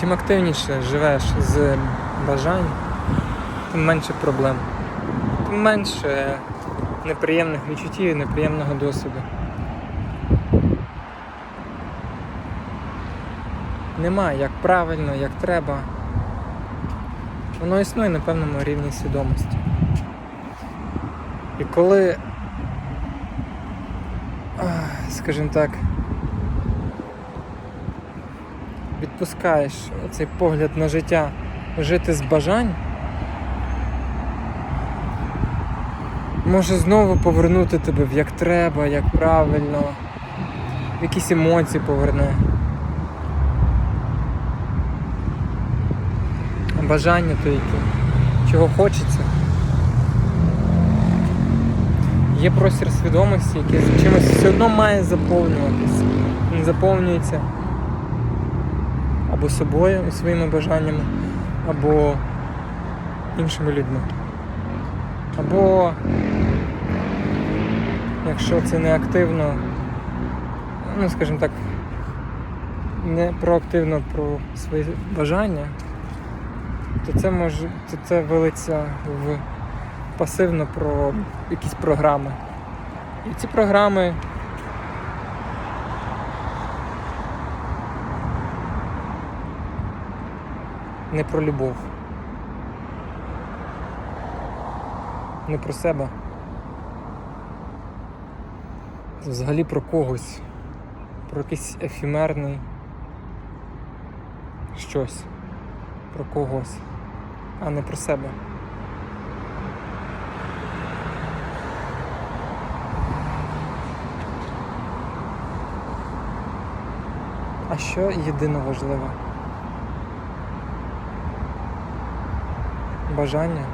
Чим активніше живеш з бажань, тим менше проблем, тим менше неприємних відчуттів неприємного досвіду. Немає як правильно, як треба. Воно існує на певному рівні свідомості. І коли, скажімо так, відпускаєш цей погляд на життя жити з бажань, може знову повернути тебе в як треба, як правильно, в якісь емоції поверне. Бажання то яке, чого хочеться. Є простір свідомості, який чимось все одно має заповнюватися. Він заповнюється або собою і своїми бажаннями, або іншими людьми. Або якщо це не активно, ну скажімо так, не проактивно про свої бажання, то це може то це вилиться в пасивно про якісь програми. І ці програми не про любов. Не про себе. Взагалі про когось. Про якийсь ефемерний щось. Про когось, а не про себе. А що єдино важливе? Бажання.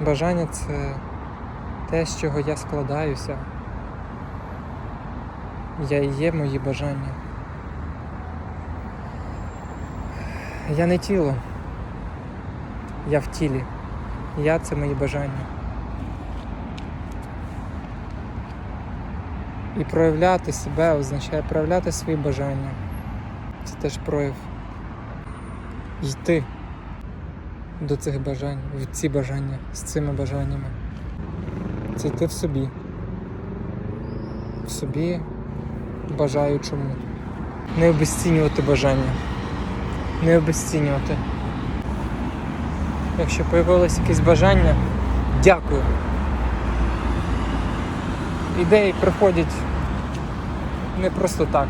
Бажання це те, з чого я складаюся. Я і є мої бажання. Я не тіло. Я в тілі. Я це мої бажання. І проявляти себе означає проявляти свої бажання. Це теж прояв. Йти до цих бажань, в ці бажання, з цими бажаннями. Це йти в собі. В собі бажаючому. Не обесцінювати бажання. Не обесцінювати. Якщо появилось якесь бажання, дякую. Ідеї приходять не просто так.